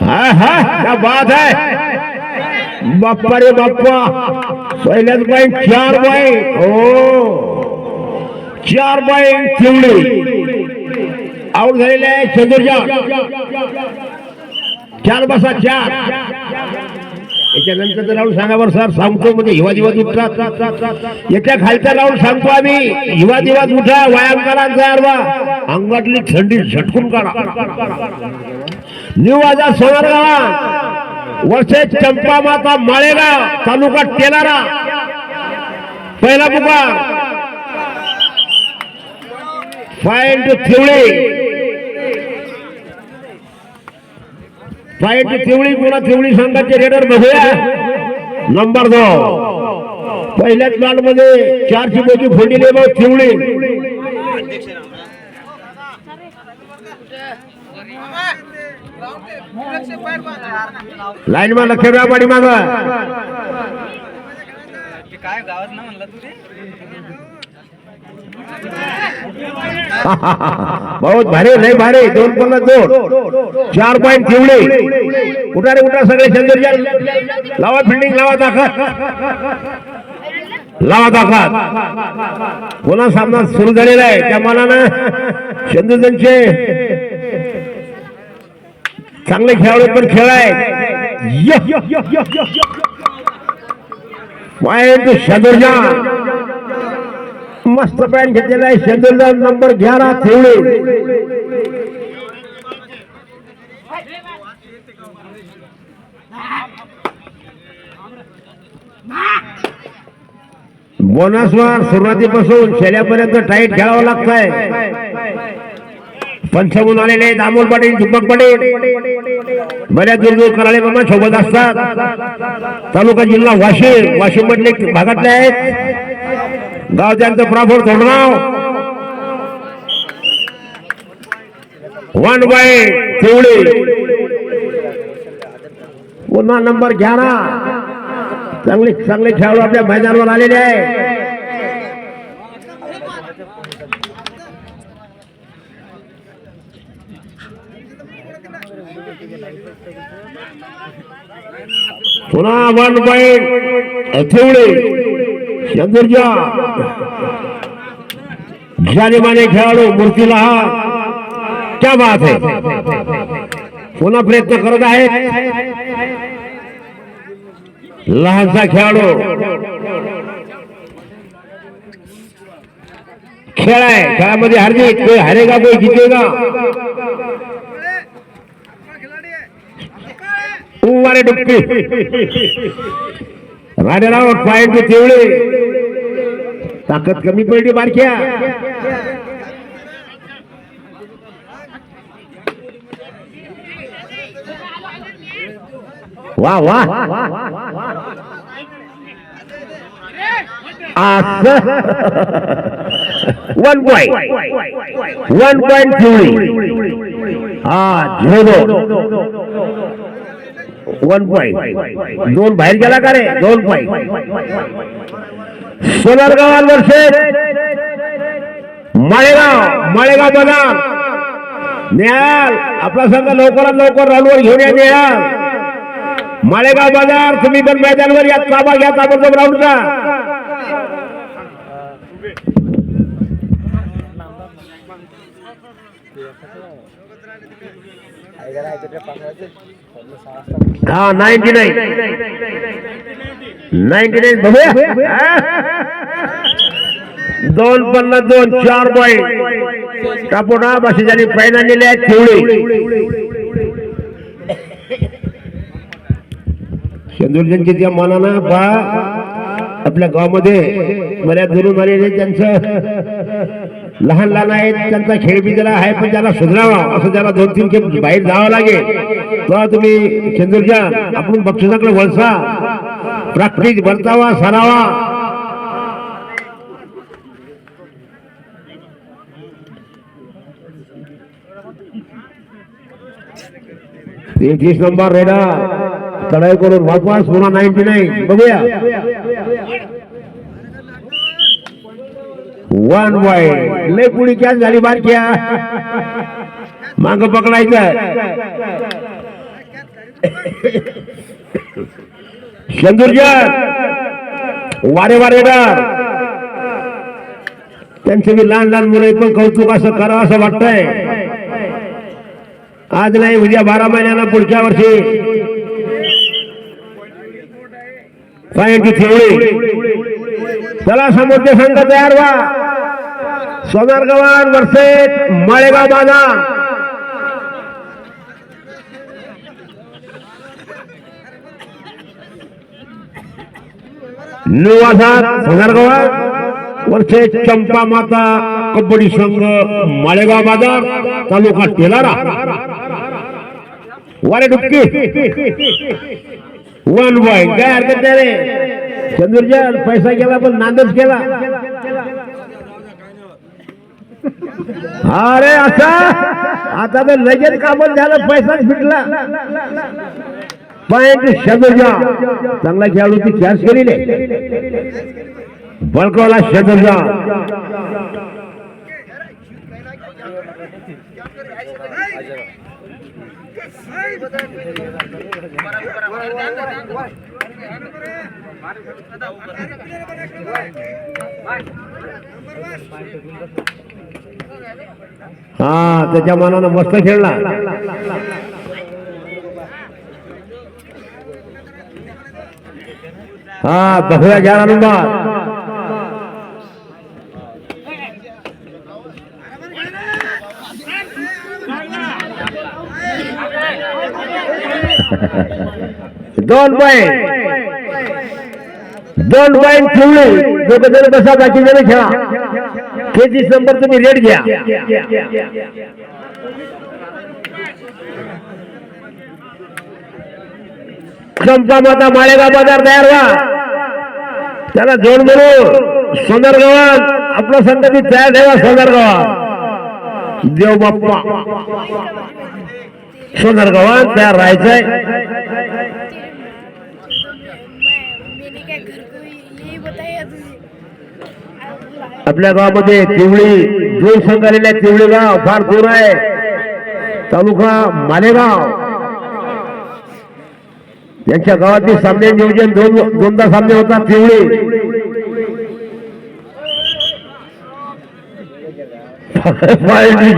हा हा क्या बात है। बाप्पा रे बाप्पा पहिल्याच बाई चार बाई हो। चार बाई चिवडी. आऊट झालेले आहे चंद्रजा चार बसा चार. याच्यानंतर राऊंड सांगा बरं सर सांगतो म्हणजे हिवा दिवात उठतात याच्या खालचा राऊंड सांगतो आम्ही हिवा दिवात उठा व्यायाम करा तयार व्हा. अंगातली थंडी झटकून काढा. न्यू आजार सोनार गावा वर्षे चंपा माता माळेगाव तालुका टेलारा पहिला पुकार. Five into Thivali nine two पुन्हा थिवळी संघाचे रेडर बघूया नंबर दो पहिल्याच लॉटमध्ये चारशे पैकी फोडलेले बघ थिवळी लाईन मा लक्ष द्या पाठी माग काय गावात ना म्हणलं तुम्ही? बहुत भारी नाही भारी. दोन पन्नास दोन चार पॉईंट ठेवले उठा रे उठा सगळे चंद्रजा लावा फिल्डिंग लावा दाखत लावा दाखत पुन्हा सामना सुरू झालेला आहे. त्या मनानं चंद्रजनचे चांगले खेळाडू पण खेळ आहे पॉईंट शंदरजा मस्त पॅन्ट घेतलेला आहे. शेंदूरचा नंबर ग्यारा ठेवले बोनसवर सुरुवातीपासून शेल्यापर्यंत टाईट खेळावं लागतंय. पंचमून आलेले दामोल पाटील दीपक पाटील. बऱ्याच दूर दूर कराळे मामा सोबत असतात. तालुका जिल्हा वाशिम वाशिम मधले भागातले आहेत. गाव त्यांचं प्रॉपर तोडगाव वन बाय तेवढे पुन्हा नंबर घ्या ना चांगले चांगले खेळाडू आपल्या मैदानावर आलेले आहे वन पॉइंट थेवडे चंद्रजा जानेमाने खेळाडू मूर्तीला हा क्या बात आहे पुन्हा प्रयत्न करत आहे. लहानसा खेळाडू. खेळ आहे. खेळामध्ये हार्दिक कोई हारेगा कोई जितेगा. उमारे डुबकी. राणेराव पॉइंट तेवढे. ताकद कमी पडली बारक्या. वा वा. वन पॉइंट वन पॉइंट ठेवली हा झिरो वन पॉइंट दोन बाहेर गेला का रे? दोन पॉइंट सोनार गावात माळेगाव माळेगाव बघा न्याल आपला संघ लवकरात लवकर रनवर घेऊन या न्याल. माळेगाव बाजार तुम्ही पण मैदानवर या ताबा घ्या ताबडतोब राऊंडचा हा नाईन्टी नाईन नाईन्टी नाईन बघूया. दोन पन्नास दोन चार पॉईंट टापोटा बसेजारी पैन आणलेले आहेत ठेवले शेंदुरजनची त्या मनानं? बा आपल्या गावामध्ये बऱ्याच धरून आलेले त्यांचं. लहान लहान आहेत त्यांचा खेळ बी जरा आहे पण त्याला सुधारावा असं त्याला दोन तीन खेळ बाहेर जावं लागेल. तेव्हा तुम्ही चंद्रजा आपण बक्षिसाकडे वळसा. प्रॅक्टिस वर्तावा सरावा. तेहतीस नंबर रेडा. चढाई करून वापस पुन्हा नाईन्टी नाईन बघूया. वन वाय लय पुढी कॅच झाली बारक्या. माग पकडायचं. शेंदूरच्या वारे वारेदार त्यांचे मी लहान लहान मुलं पण कौतुक असं करावं असं वाटतंय. आज नाही उद्या बारा महिन्याला पुढच्या वर्षी. पायांची ठेवळी चला समोरचे संघ तयार व्हा. सोनार गव्हाण वर्षेत माळेगाव बाजार. निवासात सोनार वर्षे चंपा माता कबड्डी संघ माळेगाव बाजार तालुका तेलारा. वारे डुबकी. वन बॉय काय हरकत नाही रे. चंद्रजाल पैसा केला पण नांदच केला. अरे असा आता तर लगेच कामच झालं पैसाच फिटला शदुर्जा चांगला खेळाडू ती कॅच केलेली बळकवला शदुर्जा हा त्याच्या मनानं मस्त खेळला. हा दसऱ्या घ्या नंबर। दोन पॉईंट दोन पॉईंट ठेवले दोघं जण बसा बाकी खेळा तेहतीस नंबर तुम्ही रेड घ्या चंपा माता माळेगाव बाजार तयार व्हा. त्याला जोड म्हणून सोनार गावात आपला संतती तयार ठेवा सोनार गावात देव बाप्पा. सोनार तयार राहायचंय. आपल्या गावामध्ये तिवळी दोन संघ आलेल्या आहेत तिवळी गाव फार दूर आहे. तालुका मालेगाव. यांच्या गावातील सामने नियोजन दोन दोनदा सामने होतात तिवळी पार्टी